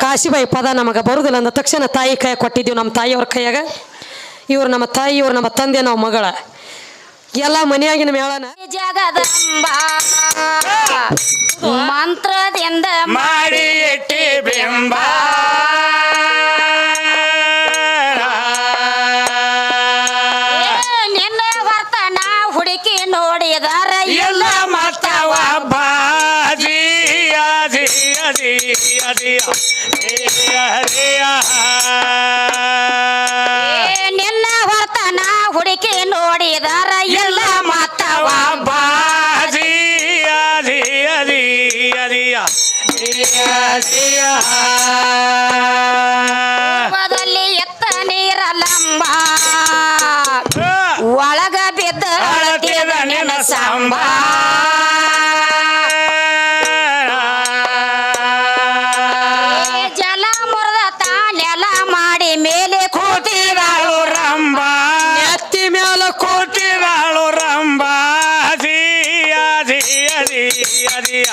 ಕಾಶಿಬಾಯಿ ಪದ ನಮಗೆ ಬರುದಿಲ್ಲ ಅಂದ ತಕ್ಷಣ ತಾಯಿ ಕೈ ಕೊಟ್ಟಿದ್ದೀವಿ ನಮ್ಮ ತಾಯಿಯವ್ರ ಕೈಯಾಗ. ಇವ್ರು ನಮ್ಮ ತಾಯಿ ಇವ್ರು ನಮ್ಮ ತಂದೆ ನಾವು ಮಗಳ. ಎಲ್ಲ ಮನೆಯಾಗಿನ ಮೇಳನ ಜಗದಂಬ. ಮಂತ್ರದಿಂದ ಮಾಡಿ ಬಿಂಬ. ಬದಲ್ಲಿ ಎತ್ತ ನೀರಲಂಬ ಒಳಗ ಬಿದ್ದ ಅಳತಿದ ನಿನ್ನ ಸಂಬ ಏ, ಜಲ ಮುರದ ಮಾಡಿ ಮೇಲೆ ಕೂತಿದಾಳು ರಂಬ ಎತ್ತಿ ಮೇಲೆ ಕೂತಿದಾಳು ರಂಬ ಅದಿ ಅದಿ ಅದಿ ಅದಿಯ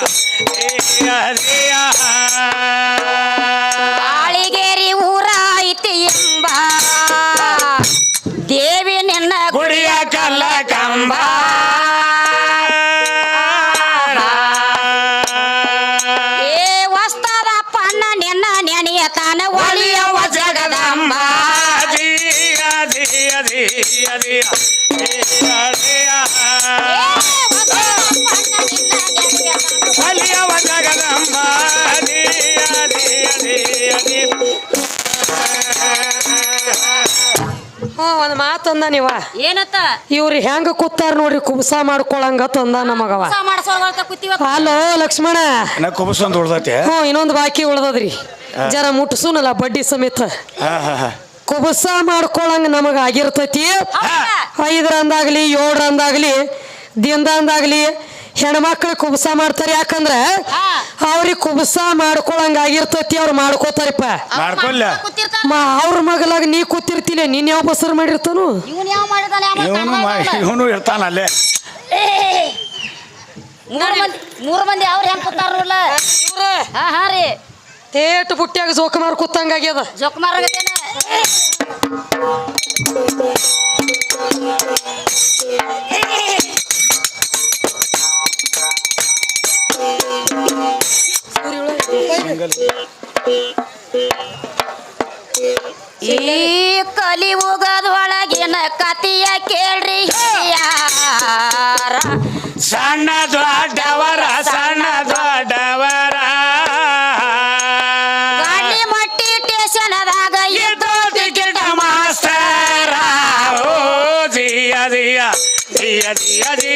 ಅದಿಯ ಅಲಿಯವ ಜಗದಂಬ ಅದಿ ಒಂದು ನೀವ? ಏನತ್ತ? ಇವ್ರು ಹೆಂಗ ಕೂತಾರ ನೋಡ್ರಿ ಕುಬಸ ಮಾಡ್ಕೊಳಂಗ ತಂದ ನಮಗವ. ಹೊಸ ಮಾಡ್ಸೋಳ್ತ ಕೂತಿವ? ಹಲೋ ಲಕ್ಷ್ಮಣ. ನಾ ಕುಬಸೊಂದು ಉಳ್ದೈತೆ? ಹ್ಞೂ ಇನ್ನೊಂದು ಬಾಕಿ ಉಳ್ದದ್ರಿ. ಜರ ಮುಟ್ಸುನಲ್ಲ ಬಡ್ಡಿ ಸಮೇತ. ಹಾ ಹಾ ಹಾ. ಕುಬಸ ಮಾಡ್ಕೊಳಂಗ ನಮಗ ಆಗಿರ್ತೈತಿ. ಐದರಂದಾಗ್ಲಿ ಏಳರಂದಾಗ್ಲಿ ದಿನದಂದಾಗ್ಲಿ ಹೆಣ್ಮಕ್ಳು ಕುಬಸ ಮಾಡ್ತಾರೆ. ಯಾಕಂದ್ರೆ ಹಾ. ಅವ್ರಿಗೆ ಕುಬಸ ಮಾಡ್ಕೊಳಂಗ ಆಗಿರ್ತೈತಿ ಅವ್ರು ಮಾಡ್ಕೋತಾರಪ್ಪ. ಮಾಡ್ಕೊಲ್ಲ ಕೂತಿರ್ತಾನ. ಮಾ ಅವ್ರ ಮಗಲಾಗ ನೀ ಕೂತಿರ್ತಿಲ್ಲ ನೀನ್ ಯಾವ ಬಸರ್ ಮಾಡಿರ್ತಾನು? ಇವನ್ ಯಾವ ಮಾಡಿದಾನೆ? ಇವನು ಇವನು ಇರ್ತಾನ ಅಲ್ಲೇ. ಮೂರ್ ಮಂದಿ ಮೂರ್ ಮಂದಿ ಅವ್ರ ಹೆಂಗ್ ಕೂತಾರಲ್ಲ ಹಾ ಹಾ ರೀ. ತೇಟ್ ಬುಟ್ಟಿಯಾಗ ಜೋಕ ಮಾರ್ ಕೂತಂಗ ಆಗ್ಯದ. ಜೋಕುಮಾರ್ ಆಗತ್ತೇನ ಈ ಕಲಿಯುಗದೊಳಗಿನ ಕತಿಯ ಕೇಳ್ರಿ ಸಣ್ಣ ದೊಡ್ಡವರ ಸಣ್ಣ ದೊಡ್ಡವರ ಅಡಿ ಅಡಿ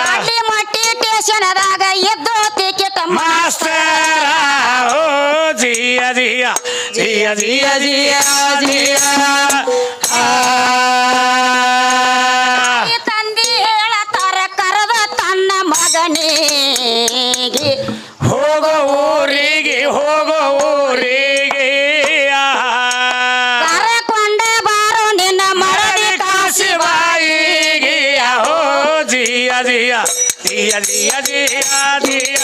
ಗಾಡಿ ಮಟ್ಟಿ ಸ್ಟೇಷನದಾಗ ಇದ್ದು ಟಿಕೆಟ್ ಮಾಸ್ತರ ಓ ತಂದಿ ಹೇಳತಾರ ಕರೆದ ತನ್ನ ಮಗನಿಗೆ. ಹೋಗೋ ದಿಯ ದಿಯ ದಿಯ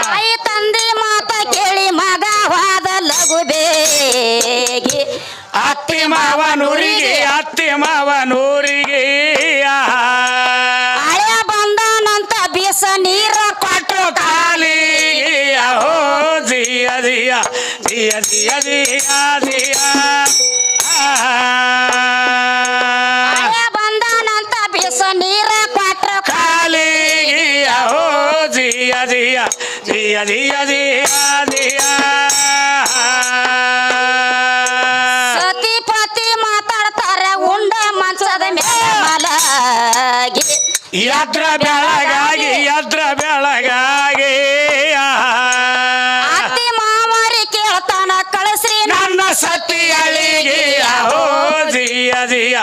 ತಾಯಿ ತಂದೆ ಮಾತ ಕೇಳಿ ಮಗ ವಾದ ಲಘು ಬೇಗಿ. ಅತ್ತಿ ಮಾವನೂರಿಗೆ ಅತ್ತಿ ಮಾವನೂರಿಗೆ ಹಳೆ ಬಂದನಂತ ಬೀಸ ನೀರ ಕೊಟ್ಟು ಕಾಲಿಗೆ ಹೋ ಜಿಯ ಜಿಯ ಜಿಯ ಜಿಯ ದಿಯ ದಿಯ ದಿಯ ದಿಯ ಸತಿಪತಿ ಮಾತಾಡ್ತಾರೆ ಉಂಡ ಮಂಚದ ಮೇಲೆ ಮಲಗಿ. ಯದ್ರ ಬೆಳಗಾಗಿ ಯದ್ರ ಬೆಳಗಾಗಿ. ಅತ್ತಿ ಮಾಮಾರಿ ಕೇಳ್ತಾನ ಕಳಸ್ರಿ ನನ್ನ ಸತಿಯಳಿಗೆ ಹೋ ದಿಯ ದಿಯ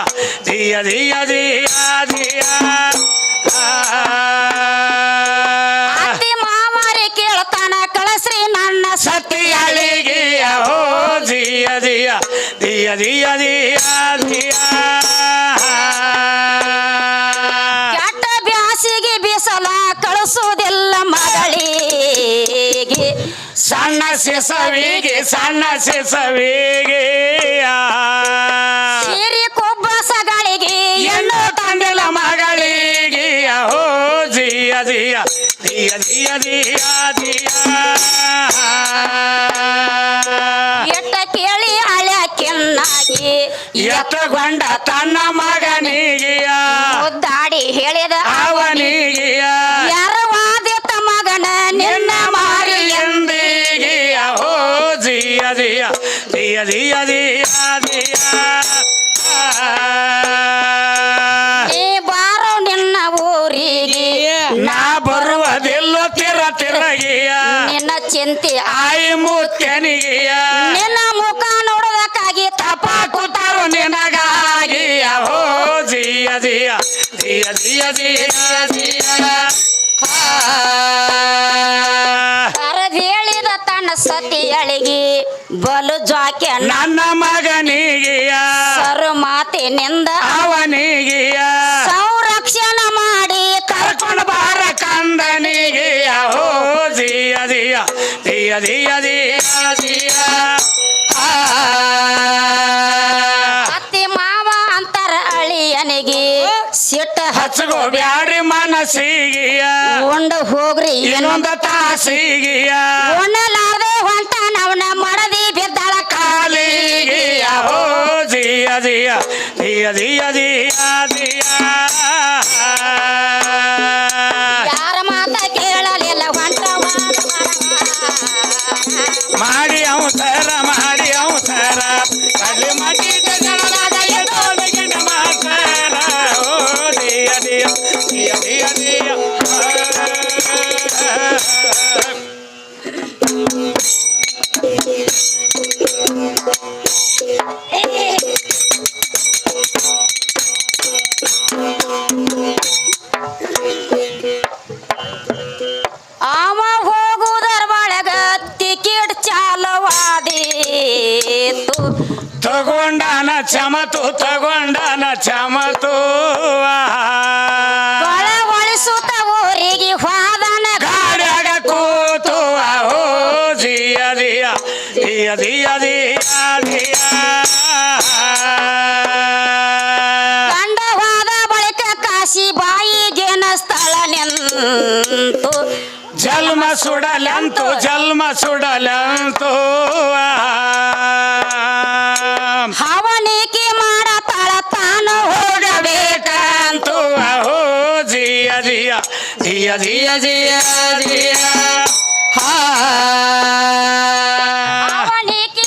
ದಿಯ ದಿಯ ದಿಯ ದಿಯ. ಕೇಳ್ತಾನ ಕಳಸ್ರಿ ನನ್ನ ಸತಿಯಳಿಗೆ ಹೋ ಜಿಯ ಜಿಯ ದಿಯ ದಿಯ ದಿಯ ದಿಯ ಕೆಟ್ಟ ಬ್ಯಾಸಿಗೆ ಬಿಸಲ ಕಳಿಸುವುದಿಲ್ಲ ಮಗಳಿಗೆ. ಸಣ್ಣ ಸಿಸವಿಗೆ ಸಣ್ಣ ಸಿಸವಿಗೆ ಸಿರಿ ಕೊಬ್ಬಸಗಳಿಗೆ ಎಣ್ಣು ತಂದಿಲ್ಲ ಮಗಳಿಗೆ ಹೋ ಜಿಯ ಜಿಯ ಜಿಯ ಜಿಯ ಜಿಯ ಜಿಯ ಎಟ್ಟ ಕೇಳಿ ಹಳ್ಯಾಕಿನ್ನಾಗಿ ಎತ್ತಗೊಂಡ ತನ್ನ ಮಗನಿಗೆಯ ಮುದ್ದಾಡಿ ಹೇಳಿದ ಅವನಿಗೆಯ ಯಾರ ವಾದಿತ ಮಗನ ನಿನ್ನ ಮಾರಿ ಎಂದಿಗೆಯ ಹೋ ಜಿಯ ಜಿಯ ಜಿಯ ಜಿಯ ಜಿಯ ಜಿಯ ಜಿಯ ಜಿಯ ಜಿಯ ಜಿಯ ಕರೆದ್ ಹೇಳಿದ ತನ್ನ ಸತಿಯಳಿಗೆ ಬಲು ಜಾಕೆ ನನ್ನ ಮಗನಿಗೆಯ. ಸರು ಮಾತಿನಿಂದ ಅವನಿಗೆಯ. ಸಂರಕ್ಷಣ ಮಾಡಿ ಕರ್ಕೊಂಡು ಬಾರ ಕಂದನಿಗೆಯ. ಹೋ ಜಿಯ ಜಿಯ ಜಿಯ ಜಿಯ ಜಿಯ ಜಿಯ ಅತ್ತಿ ಮಾವ ಅಂತರ ಅಳಿಯನಿಗೆ. ಸಿಟ್ಟ ಹಚ್ಚಗೋ ಬ್ಯಾಡ್ರಿ ಮನಸ್ಸಿಗಿಯ. ಉಂಡು ಹೋಗ್ರಿ ಏನೊಂದ ತಾಸಿಗಿಯ. ಉಣ್ಣಲಾರ್ದೆ ಹೊಂಟ ನವನ ಮಡದಿ ಬಿದ್ದಾಳ ಕಾಲಿಗಿಯ. ಹೋ ಜಿಯ ಜಿಯ ಜಿಯ ಜಿಯ ಜಿಯ ಜಿಯ. ಚಮತು ತಗೊಂಡನ ಚಮತು ಒಳ ಒಳಿಸುತ್ತ ಊರಿಗೆ ಹೋದನ ಗಾಡ್ಯಾಗ ಕೂತು ಜಿಯ ಹೋದ ಬಳಿಕ ಕಾಶಿ ಬಾಯಿಗೇನ ಸ್ಥಳ ನಿಂತು. ಜಲ್ಮ ಸುಡಲಂತು ಜಲ್ಮ ಸುಡಲಂತು. ಜಿಯ ಜಿಯ ಜಿಯ ಜಿಯ. ಹಾ.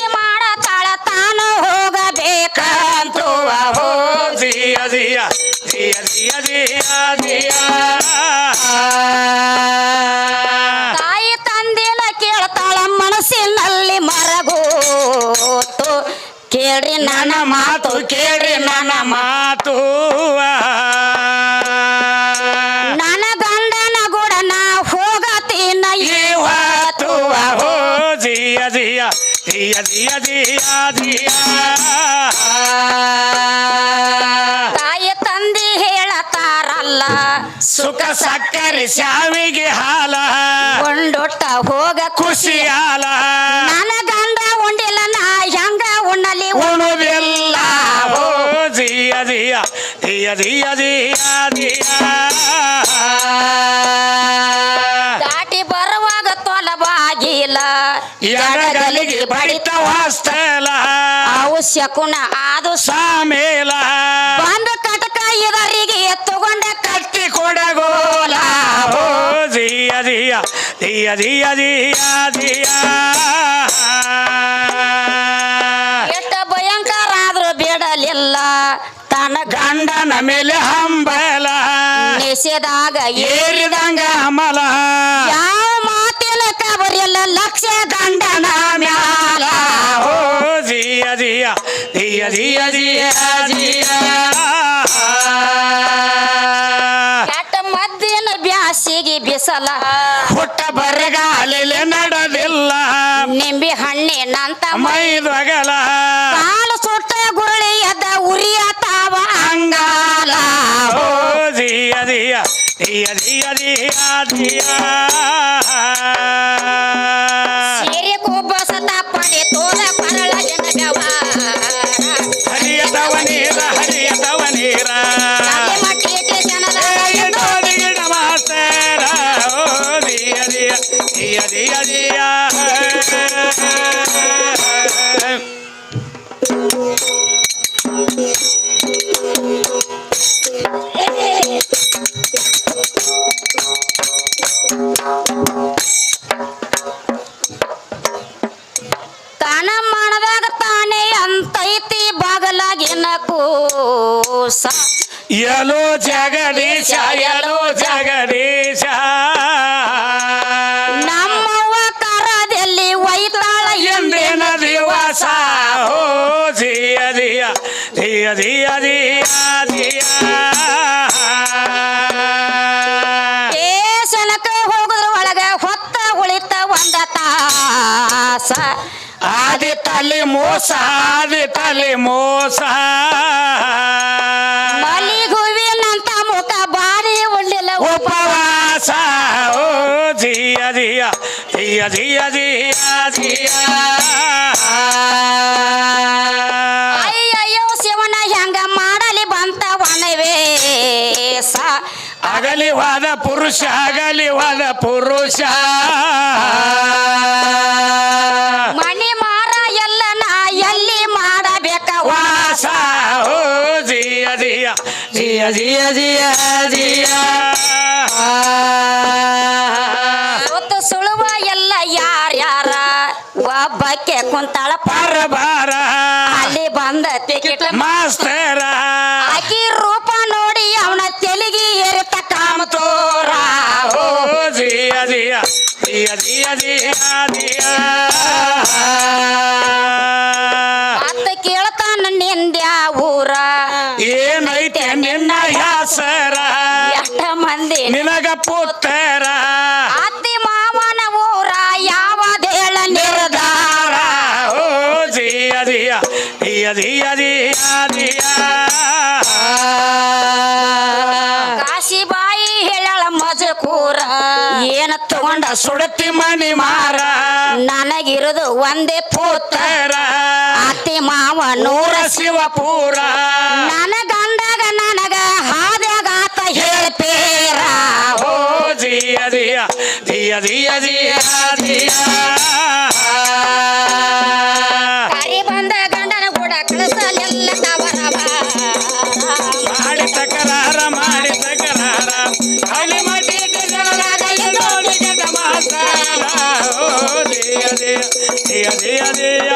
ಮಾಡತಾಳ ತಾನು ಹೋಗಬೇಕ. ಕಂತು ಅಹೋ ಜಿಯ ಜಿಯ ಜಿಯ ಜಿಯ ಜಿಯ ಜಿಯ. ದಿಯಾ ದಿಯಾ ಜಿಯ ತಾಯಿ ತಂದಿ ಹೇಳತಾರಲ್ಲ ಸುಖ ಸಕ್ಕರೆ ಶಾವಿಗೆ ಹಾಲ. ಕೊಂಡೊಟ್ಟ ಹೋಗ ಖುಷಿ ಹಾಲ. ನನ್ನ ಗಂಡ ಉಂಡಿಲ್ಲ ನಾ ಹೆಂಗ ಉಣ್ಣಲಿ ಉಣುದಿಲ್ಲ ಓ ಜಿಯ ಜಿಯ ದಿಯ ದಿಯ ವಾಸ್ತಲ ಅವು ಶಕುನ ಆದು ಸಾಮೇಲ. ಬಂದ ಕಟಕ ಇದರಿಗೆ ಎತ್ತುಕೊಂಡ ಕಟ್ಟಿ ಕೊಡಗೋಲ ಓ ಜಿಯ ಜಿಯ ಜಿಯ ಜಿಯ ಜಿಯ ಜಿಯ. ಎಷ್ಟ ಭಯಂಕರ ಆದ್ರೂ ಬೇಡಲಿಲ್ಲ. ತನ್ನ ಗಂಡನ ಮೇಲೆ ಹಂಬಲ. ನೆಸೆದಾಗ ಏರಿದಂಗ ಅಮಲ. ಜಿಯ ಜಿಯ ಜಿಯ ಜಿಯ ಜಿಯ ಜಿಯ ಕೆಟ್ಟ ಮದ್ದಿನ ಬ್ಯಾಸಿಗೆ ಬಿಸಲ. ಹುಟ್ಟ ಬರಗಾಲ ನಡೆದಿಲ್ಲ. ನಿಂಬಿ ಹಣ್ಣಿನಂತ ಮೈದೊಗಲ. ಕಾಲು ಸುಟ್ಟ ಗುರುಳಿ ಎದ್ದ ಉರಿಯ ತಾವ ಅಂಗಾಲ. ಓ ಜಿಯ ಜಿಯ ದಿಯ ದಿಯ ದಿಯ ದಿಯ ಎಲೋ ಜಗದೀಶ. ನಮ್ಮವ್ವ ಕರದಲ್ಲಿ ಒಯ್ತಾಳ ಎಂದಿನ ದಿವಸ. ಓ ದಿಯ ದಿಯ ದಿಯ ದಿಯ ದಿಯ ಏ ಏಸನಕ ಹೋಗುದ್ರ ಒಳಗ ಹೊತ್ತ ಉಳಿತ ಒಂದ ತಾಸ. ಆದಿ ತಲೆ ಮೋಸ ಆದಿ ತಲೆ ಮೋಸ. ಧಿಯ ಧಿಯ ಧಿಯ ದಿಯ ಅಯ್ಯೋ ಅಯ್ಯಯ್ಯೋ ಶಿವನ ಹೆಂಗ ಮಾಡಲಿ ಬಂತ ವನವೇಸ ಅಗಲಿವಾದ ಪುರುಷ ಅಗಲಿವಾದ ಪುರುಷ. ಮಣಿ ಮಾರ ಎಲ್ಲ ನಾ ಎಲ್ಲಿ ಮಾಡಬೇಕ ವಾಸ ದಿಯ ದಿಯ ದಿಯ ದಿಯ ದಿಯ ದಿಯ ಒಬ್ಬಕ್ಕೆ ಕುಂತಾಳ ಪರ. ಬಾರ ಅಲ್ಲಿ ಬಂದ ಟಿಕೆಟ್ ಮಾಸ್ತರ. ಆಕಿ ರೂಪ ನೋಡಿ ಅವನ ತೆಲಿಗೆ ಏರಿತ ಕಾಮ ತೋರ. ಓ ಜಿಯ ದಿಯ ದಿಯ ಕಾಶಿಬಾಯಿ ಹೇಳ ಮಜಕೂರ. ಏನ ತಗೊಂಡ ಸುಡತಿ ಮಣಿ ಮಾರ? ನನಗಿರುದು ಒಂದೇ ಪೂತರ. ಅತಿ ಅತ್ತಿ ಮಾವ ನೂರ ಶಿವಪೂರ ನನ್ನ ಗಂಡಗ ನನಗ ಹಾದ್ಯಾಗಾತ ಹೇಳ್ತೀರ? ಓ ದಿಯ ದಿಯ ದಿಯ ದಿಯ ದಿಯ ದಿಯ ದಿಯ ದಿಯ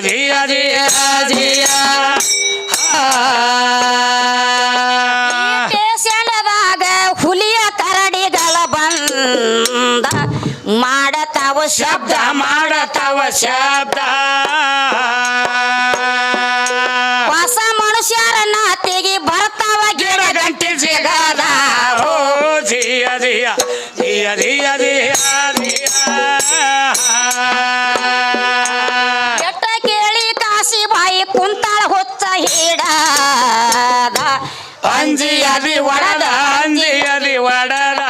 ಜಿಯ ಜಿಯ ಜಿಯ ಸ್ಟೇಷನ್ದಾಗ ಹುಲಿಯ ಕರಡಿಗಳ ಬಂದ ಮಾಡತಾವ ಶಬ್ದ. ಮಾಡತಾವ ಶಬ್ದ. ಹೊಸ ಮನುಷ್ಯರ ನಾತಿಗೆ ಬರ್ತಾವ ಗಿಡ ಗಂಟೆ ಸಿಗದ. ಓ ಜಿಯ ಜಿಯ ಜಿಯ ಜಿಯ ಅಂಜಿಯದಿ ಒಡದ ಅಂಜಿಯದಿ ಒಡದ.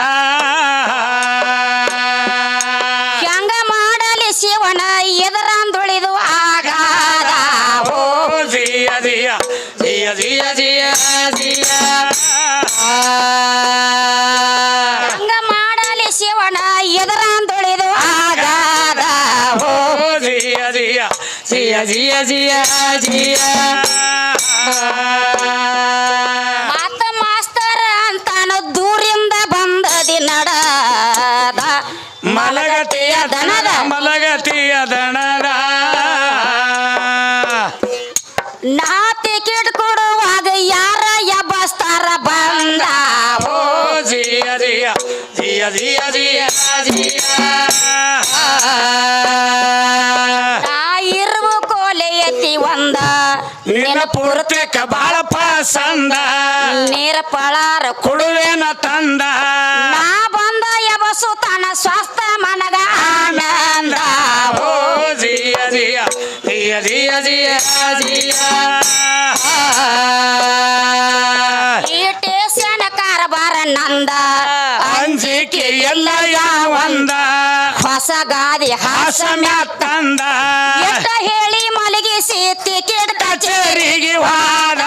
ಹೆಂಗ ಮಾಡಲಿ ಶಿವನ ಎದರಂದುಳಿದು ಆಗಾದ. ಓ ಜಿಯ ಜಿಯ ಜಿಯ ಜಿಯ ಜಿಯ ಜಿಯ. ಹೆಂಗ ಮಾಡಲಿ ಶಿವನ ಎದರಂದುಳಿದು ಆಗಾದ. ಓ ಜಿಯ ಜಿಯ ಜಿಯ ಜಿಯ ಜಿಯ ಜಿಯ. ಜಿಯ ಜಿಯ ಜಿಯ ಜಿಯ ನಾ ಇರುವ ಕೋಲೆ ಎತ್ತಿ ಒಂದ. ನಿನ್ನ ಪೂರ್ತಿಕ ಬಾಳಪ್ಪ ಪಸಂದ. ನೀರ ಪಳಾರ ಕೊಡುವೇನ ತಂದ. ನಾ ಬಂದ ಎಬಸು ತನ ಸ್ವಸ್ಥ ಮನಗ ಆನಂದ. ಓ ಜಿಯ ಜಿಯ ಜಿಯ ಜಿಯ ಜಿಯ ಜಿಯ ಈ ಟೇಷನ್ ಕಾರಬಾರ ನಂದ. ಅಂಜಿಕೆ ಎಲ್ಲ ಯಾವಂದ? ಹೊಸ ಗಾದಿ ಹಾಸ ತಂದ? ಎಷ್ಟ ಹೇಳಿ ಮಲಗಿಸಿ ಟಿಕೆಟ್ ಕಚೇರಿಗೆ ವಾದ?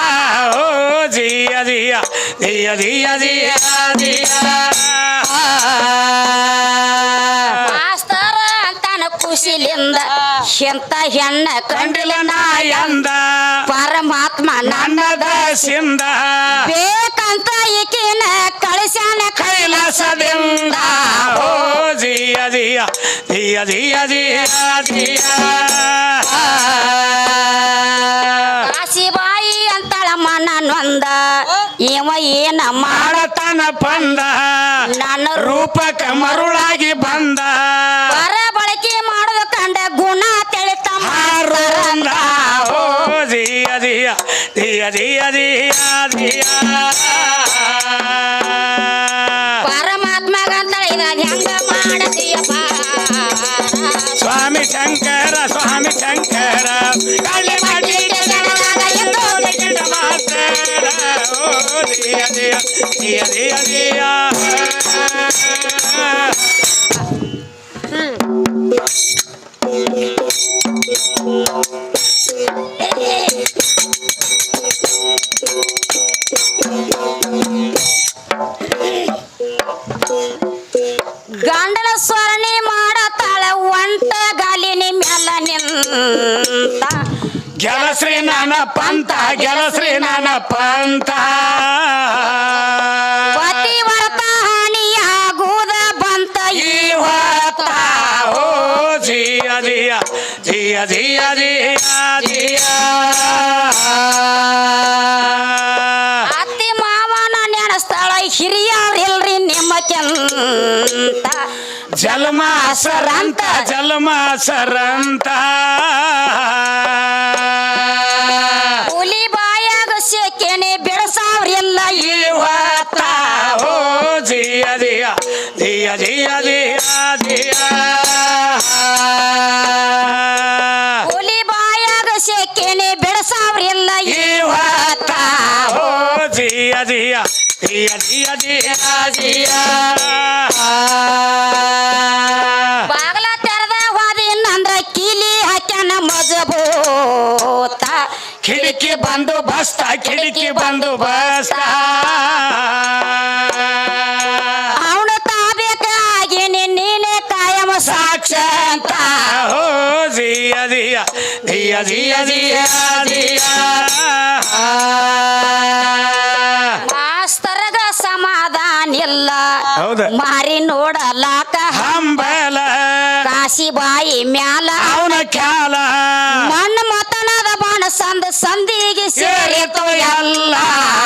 ಓ ಜಿಯ ಜಿಯ ಜಿಯ ಜಿಯ ಜಿಯ ಜಿಯ. ಮಾಸ್ತರ ಅಂತಾನ ಖುಷಿಲಿಂದ ಎಂತ ಹೆಣ್ಣ ಕಂಡಿಲ್ಲ ನಾಯಂದ? ಪರಮಾತ್ಮ ನನ್ನ ನನ್ನ ದಸಿಂದ ಕೈಲಾಸದಿಂದ ಓ ಜಿಯ ಜಿಯ ಜಿಯ ಜಿಯ ಜಿಯ ಜಿಯ. ಕಾಶಿಬಾಯಿ ಅಂತಳ ಮನ ನೊಂದ ಇವ ಏನ ಮಾಡ ಮಾಡತನ ಬಂದ ನನ್ನ ರೂಪಕ ಮರುಳಾಗಿ ಬಂದ. ಬರ ಬಳಕೆ ಮಾಡುವ ಕಂಡ ಗುಣ ತಿಳಿತ ಮಾರಂದ ಓ ಜಿಯ ಜಿಯ ಜಿಯ ಜಿಯ ಜಿಯ ಜಿಯ. ಓ ಜಿಯ ಜಿಯ ಜಿಯ ಜಿಯ ಜನ್ಮ ಸರಂತ ಜನ್ಮ ಸರಂತ ಜಿಯ ಜಿಯ ಜಿಯ ಜಿಯ ಬಾಗಲ ತೆರೆದ ಹೋದಿನಂದ್ರ ಕೀಲಿ ಹಾಕ್ಯಾನ ಮಜಬೂತ. ಕಿಡಿಕಿ ಬಂದು ಬಸ್ತ ಕಿಡಿಕಿ ಬಂದು ಬಸ್ತ. ಅವನು ತಾಬೇಕಾಗಿನಿ ನೀನೆ ಕಾಯಮ ಜಿಯ ಜಿಯ ಜಿಯ ಜಿಯ. ಹೌದ. ಮಾರಿ ನೋಡಲಾಕ ಹಂಬಲ. ಕಾಶಿಬಾಯಿ ಮ್ಯಾಲ. ಅವನ ಖ್ಯಾಲ. ಮಣ್ಣು ಮತನದ ಬಾಣ ಸಂದ ಸಂದಿಗೆ ಸೇರಿತು ಎಲ್ಲ.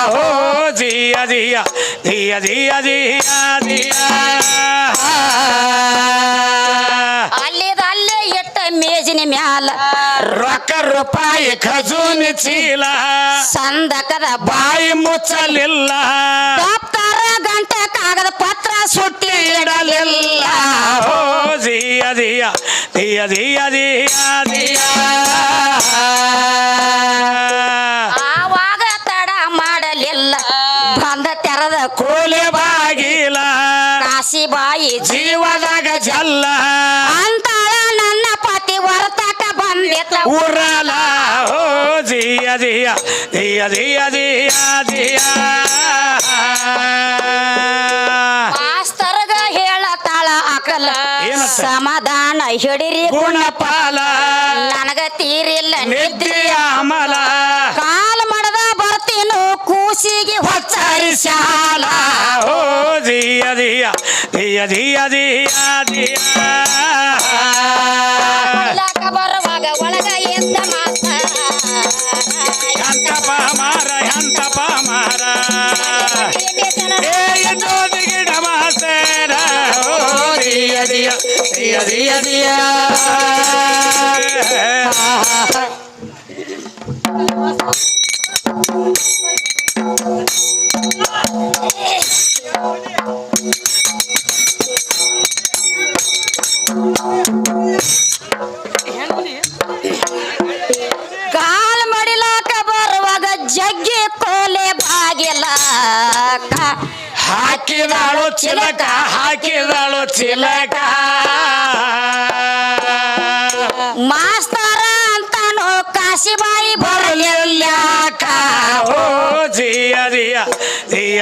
ಓ ಜಿಯ ಜಿಯ. ಜಿಯ ಜಿಯ ಜಿಯ ಜಿಯ. ಅಲ್ಲಿದ ಅಲ್ಲೇ ಇಟ್ಟ ಮೇಜಿನ ಮ್ಯಾಲ. ರೊಕ್ಕ ರೂಪಾಯಿ ಖಜೂನಿ ಚೀಲ. ಸಂದಕದ ಬಾಯಿ ಮುಚ್ಚಲಿಲ್ಲ. ಇಡಲಿಲ್ಲ ಓ ಜಿಯ ಜಿಯ ಜಿಯ ಜಿಯ ಜಿಯ ಜಿಯ ಆವಾಗ ತಡ ಮಾಡಲಿಲ್ಲ. ಬಂದ ತೆರದ ಕೂಲಿ ಬಾಗಿಲ ಕಾಶಿಬಾಯಿ ಜೀವದಾಗ ಜಲ್ಲ. ಅಂತಾಳ ನನ್ನ ಪತಿ ವರ್ತಕ ಬಂದಿತ್ತ ಉರಲ ಓ ಜಿಯ ಜಿಯ ಜಿಯ ಜಿಯ ಜಿಯ ಜಿಯ ಸಮಾಧಾನ ಹಿಡಿರಿ ಗುಣಪಾಲ ನನಗ ತೀರಿಲ್ಲ ನಿದ್ರೆಯ ಅಮಲ. ಕಾಲ ಮಡದ ಬರ್ತೀನು ಕೂಸಿಗೆ ಹೊಚ್ಚರಿಸಾಲ ಓ ಜಿಯ ಜಿಯ ಜಿಯ ಜಿಯ ಜಿಯ ಜಿಯ. ಇಲಾಖ ಬರುವಾಗ ಒಳಗ ಎಂತ ಮಾತ. ಎಂತಪ ಮಾರ ಎಂತಪ ಮಾರ. ಏ ಎನ್ನೋದಿಗೆ ದಿಯ ದಿಯ ದಿಯ ದಿಯ Thank you.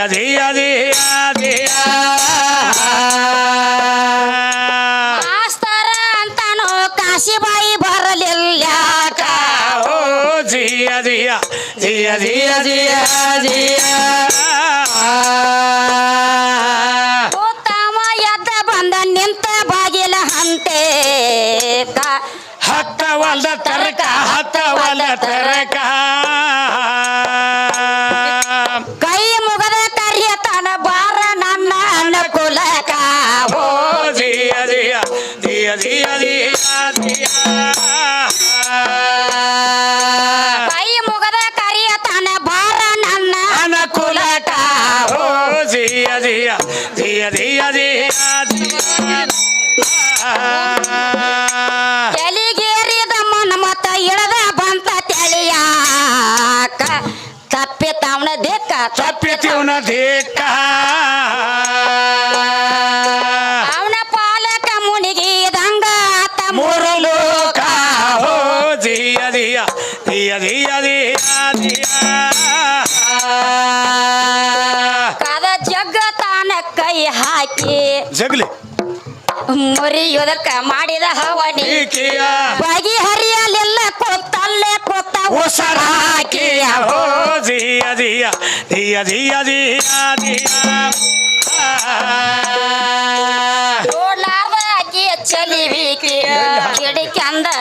ದಿಯ ದಿಯ ದಿಯ ಮಾಸ್ತರ ಅಂತಾನೋ ಕಾಶಿಬಾಯಿ ಬರಲಿಲ್ಲ ಓ ದಿಯ ದಿಯ ದಿಯ ದಿಯ ದಿಯ ದಿಯ ಕೂತಾವ ಎದ್ದ ಬಂದ ನಿಂತ ಬಾಗಿಲ ಹಂತೆ. ಹತ್ತವಲ್ದ ತರಕ ಹತ್ತವಲ್ದ ತರಕ. ದೇಕ ಅವನ ಪಾಲಕ ಮುನಿಗಿದಂಗ ಮೂರು ಲೋಕ ಹೋ ದಿಯ ದಿಯ ದಿಯ ದಿಯ ದಿಯ ದಿಯ. ಕದ ಜಗ್ಗ ತಾನ ಕೈ ಹಾಕಿ ಜಗ್ಲಿ. ಮುರಿಯುದಕ್ಕ ಮಾಡಿದ ಹವನಿ ಈಕೆಯ ಬಗೆಹರಿಯಲಿಲ್ಲ ಕೊತ್ತಲ್ಲೇ ಕೊತ್ತ ಉಸರ ಹಾಕಿಯ ಹೋ ದಿಯ ದಿಯ ದಿಯ ದಿಯ ದಿಯ ದಿಯ ನೋಡ್ಲಾರ್ದ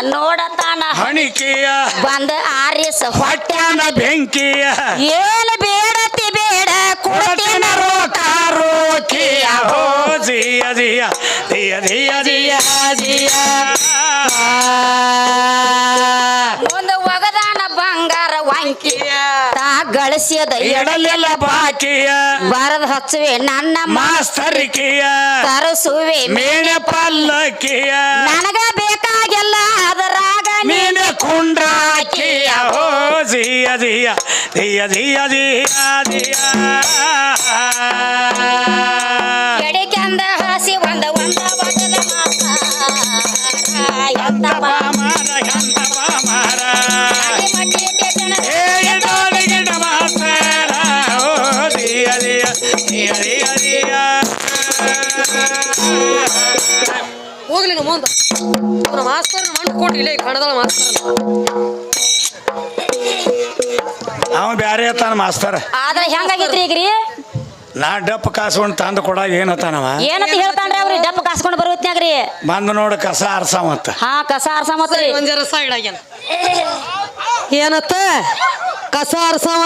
ನೋಡತಾನ. ಹಣಿಕೆಯ. ಬಂದ ಆರಿಸ ಹೊಟ್ಯಾನ. ಬೆಂಕಿಯ. ಏನು ಬೇಡತಿ ಬೇಡ. ಕೊಡತಿನ. ರೋಕ ರೋಕಿಯ ಹೋ ದಿಯ ದಿಯ ದಿಯ ದಿಯ ಮುಂದ ಒಗದಾನ ವಂಕಿ ತಾ ಗಳಿಸಿದ ಎಡಲೆಲ್ಲ ಬಾಕಿಯ. ಬರದ ಹಚ್ಚುವೆ ನನ್ನ ಮಾಸ್ತರಿಕೆಯ. ತರಸುವೆ ಮೇಣ ಪಲ್ಲಕಿಯ ನನಗ ಬೇಕಾಗೆಲ್ಲ ಅದರಾಗ ನೀನ ಕುಂಡ್ರಾಕಿಯ. ಹೋ ಜಿಯ ಜಿಯ ಜಿಯ ಜಿಯ ಜಿಯ ಜಿಯ ಎಡಿಕೆಂದ ಹಸಿ ಒಂದ ಒಂದ ಒಗದ ಎಂತ ಬಾಮಾರ ಎಂತ ಹೋಗ್ಲಿ ನಮ್ಮ ಮುಂದೆ ಇವ್ರ ಮಾಸ್ತರ್ ಕೊಟ್ಟು ಇಲ್ಲೇ ಕಣದಳ ಮಾಸ್ತರ್ ಅವ ಬ್ಯಾರೆ ತಾನ ಮಾಸ್ತರ. ಆದ್ರ ಈಗ ಈಗ್ರಿ? ನಾ ಡಪ್ ಕಾಸ್ಕೊಂಡು ತಂದು ಕೊಡಾಗ ಏನತ್ತಾನವ ಏನಂತ ಹೇಳ್ತಾನ್ರಿ ಅವ್ರಿ ಡಪ್ಪ ಕಾಸ್ಕೊಂಡು ಬರುವತ್ನ್ಯಾಗ್ರಿ? ಬಂದು ನೋಡು ಕಸ ಆರ್ಸಮತ್ತ ಹಾ ಕಸ ಆರ್ಸ ಸರಿ ಒಂದ್ ಜರ ಸೈಡ್ ಆಗ್ಯಾನ ಏನತ್ತ? ಕಸ ಅರ್ಸವ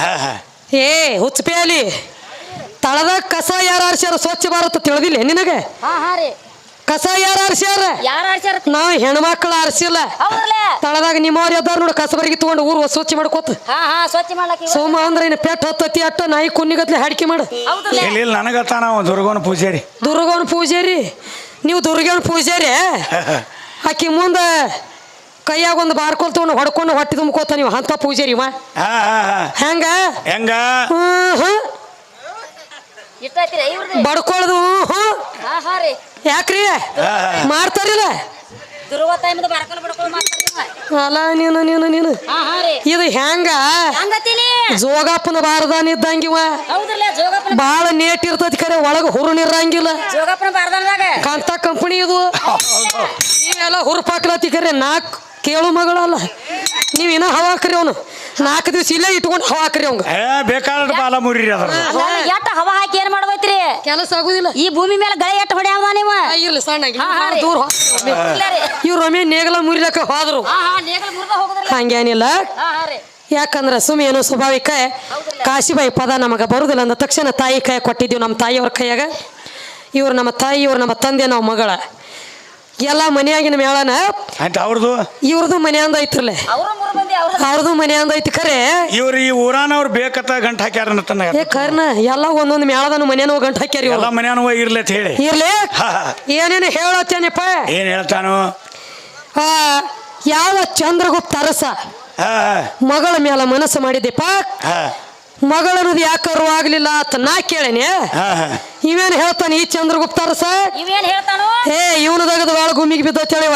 ಹಾ ಹಾ. ಏ ಹುಚ್ಚಪೇಲಿ ತಳದ ಕಸ ಯಾರು ಆರ್ಸ್ಯಾರ? ಸ್ವಚ್ಛ ಭಾರತ ತಿಳಿದಿಲ್ಲ ನಿನಗೆ? ಹಾ ಹಾ ರೀ. ಕಸ ಯಾರು ಆರ್ಸ್ಯಾರ? ಯಾರ ಆಡ್ಸ್ಯಾರ ನಾವು ಹೆಣ್ಮಕ್ಳು ಆರ್ಸಿಲ್ಲ. ಹೌದ್ರಲ್ಲ ತಳದಾಗ ನಿಮ್ಮವ್ರು ಎದ್ದಾರ ನೋಡು ಕಸಬರಿಗೆ ತಗೊಂಡು ಊರು ಸ್ವಚ್ಛ ಮಾಡ್ಕೋತ ಹಾ ಹಾ ಸ್ವಚ್ಛ ಮಾಡ್ಲಕ್ ಸೋಮ ಅಂದ್ರೆ ಇನ್ನು ಪೆಟ್ ಹತ್ತತಿ ಅಟ್ಟ ನಾಯಿ ಕುನ್ನಿಗತ್ಲೆ ಹಾಡಿಕೆ ಮಾಡು. ಹೌದ್ರಲ್ಲ ಇಲ್ಲಿ ಇಲ್ಲಿ ನನಗತ್ತಾನ ಅವ ದುರ್ಗೋನ ಪೂಜಾರಿ. ದುರ್ಗವನ ಪೂಜಾರಿ? ನೀವು ದುರ್ಗವನ ಪೂಜಾರಿ? ಆಕಿ ಮುಂದೆ ಕೈಯಾಗ ಒಂದು ಬಾರ್ಕೊಲ್ ತಗೊಂಡು ಹೊಡ್ಕೊಂಡು ಹೊಟ್ಟೆ ತುಂಬ್ಕೋತ ನೀವು ಅಂತ ಪೂಜಾರಿ ಮಾ ಹಾ ಹಾ ಹಾ. ಹೆಂಗ? ಹೆಂಗ? ಹ್ಮ್ ಹ್ಮ್. ಇಷ್ಟ ಐತ್ರಿ ಇವ್ರದ್ದು ಬಡ್ಕೊಳ್ದು ಹ್ಮ್. ಹಾ ಹಾ ರೀ. ಯಾಕ್ರಿ. ಮಾಡ್ತಾರಿಲ್ಲ? ದುರ್ವ ಟೈಮ್ದ ಬಾರ್ಕಲ್ ಬಡ್ಕೊಳ್ ಮಾಡ್ತಾರ ಅಲ್ಲ ನೀನು ನೀನು ನೀನು. ಹಾ ಹಾ ರೀ. ಇದು ಹೆಂಗ? ಹಂಗತೀನಿ ಜೋಗಪ್ಪನ ಬಾರದಾನ ಇದ್ದಂಗಿವ. ಹೌದ್ರಲ್ಲ ಜೋಗಪ್ಪನ ಬಾಳ ನೇಟ್ ಇರ್ತೈತಿ ಕರೆ ಒಳಗ ಹುರುಣ ಇರಂಗಿಲ್ಲ ಜೋಗಪ್ಪನ ಬಾರ್ದಾನದಾಗ? ಕಾಂತ ಕಂಪನಿ ಇದು. ನೀವೆಲ್ಲ ಹುರುಪಾಕ್ಲತ್ತಿ ಖರೆ ನಾಲ್ಕು ಕೇಳು ಮಗಳಲ್ಲ. ನೀವು ಇನ್ನ ಹವಾಕ್ರಿ ಅವನು? ನಾಲ್ಕು ದಿವಸ ಇಲ್ಲೇ ಇಟ್ಕೊಂಡು ಹವಾಕ್ರಿ ಅವಂಗ ಏ ಬೇಕಾದ ಬಾಲ ಮುರಿರಿ ಅದ್ರ ಎಟ್ಟ ಹವಾ ಹಾಕಿ ಏನ್ ಮಾಡ್ಬೇಕ್ರಿ? ಕೆಲಸ ಆಗುದಿಲ್ಲ. ಈ ಭೂಮಿ ಮೇಲೆ ಗಳೆ ಎಟ್ಟ ಹೊಡ್ಯಾವ ನೀವ? ಇರ್ಲಿ ಸಣ್ಣ ರೀ. ದೂರ ಇವ್ರು ಒಮ್ಮೆ ನೇಗಲ ಮುರಿಲಕ್ಕ ಹೋದ್ರು. ಹಾ ಹಾ ನೇಗಲ್ ಮುರ್ದ ಹೋಗುದ್ರಲ್ಲ. ಹಂಗೇನಿಲ್ಲ. ಹಾ ಹಾ ರೀ. ಯಾಕಂದ್ರೆ ಸುಮ್ಮನೆ ಏನೋ ಸ್ವಾಭಾವಿಕ. ಕಾಶಿಬಾಯಿ ಪದ ನಮಗೆ ಬರುದಿಲ್ಲ ಅಂದ ತಕ್ಷಣ ತಾಯಿ ಕೈ ಕೊಟ್ಟಿದ್ದೀವಿ ನಮ್ಮ ತಾಯಿಯವ್ರ ಕೈಯಾಗ. ಇವ್ರು ನಮ್ಮ ತಾಯಿ ಇವ್ರು ನಮ್ಮ ತಂದೆ ನಾವು ಮಗಳ. ಎಲ್ಲ ಮನೆಯಾಗಿನ ಮೇಳನ ಅಂತ ಅವ್ರದ್ದು ಇವ್ರದ್ದು ಮನೆಯಂದ ಅವ್ರ ಅವ್ರದ್ದು ಮನೆಯಂದ ಐತಿ ಖರೆ. ಇವ್ರು ಈ ಊರಾನವ್ರು ಬೇಕತ್ತ ಗಂಟ ಹಾಕ್ಯಾರ ಏ ಕರ್ನ ಎಲ್ಲ ಒಂದೊಂದು ಮೇಳದನು ಮನೆಯನ್ನ ಹಾಕ್ಯಾರ ಹಾಕ್ಯಾರಿ ಎಲ್ಲ ಮನೆಯನೋ ಮನ್ಯಾನು ಇರ್ಲಿ ಅಂತ ಹೇಳಿ. ಇರ್ಲಿ? ಹಾ, ಹಾ. ಏನೇನು ಹೇಳತ್ತೇನಪ್ಪ? ಏನ್ ಹೇಳ್ತಾನು? ಆ, ಯಾವ ಚಂದ್ರಗುಪ್ತ ಅರಸ ಹಾ ಮಗಳ ಮೇಲೆ ಮನಸ್ಸು ಮಾಡಿದ್ದೆಪ್ಪ ಹಾ ಯಾಕೆ ಯಾಕರು ಆಗ್ಲಿಲ್ಲ ಅಂತ ನಾ ಕೇಳೇನೆ. ಇವೇನು ಹೇಳ್ತಾನೆ ಈ ಚಂದ್ರಗುಪ್ತ ಅರಸ ಇವೇನ್ ಹೇಳ್ತಾನು? ಏ ಇವನು ದಗದ ಬಾಳ ಗುಮ್ಮಿಗೆ ಬಿದ್ದ ತಿಳಿವ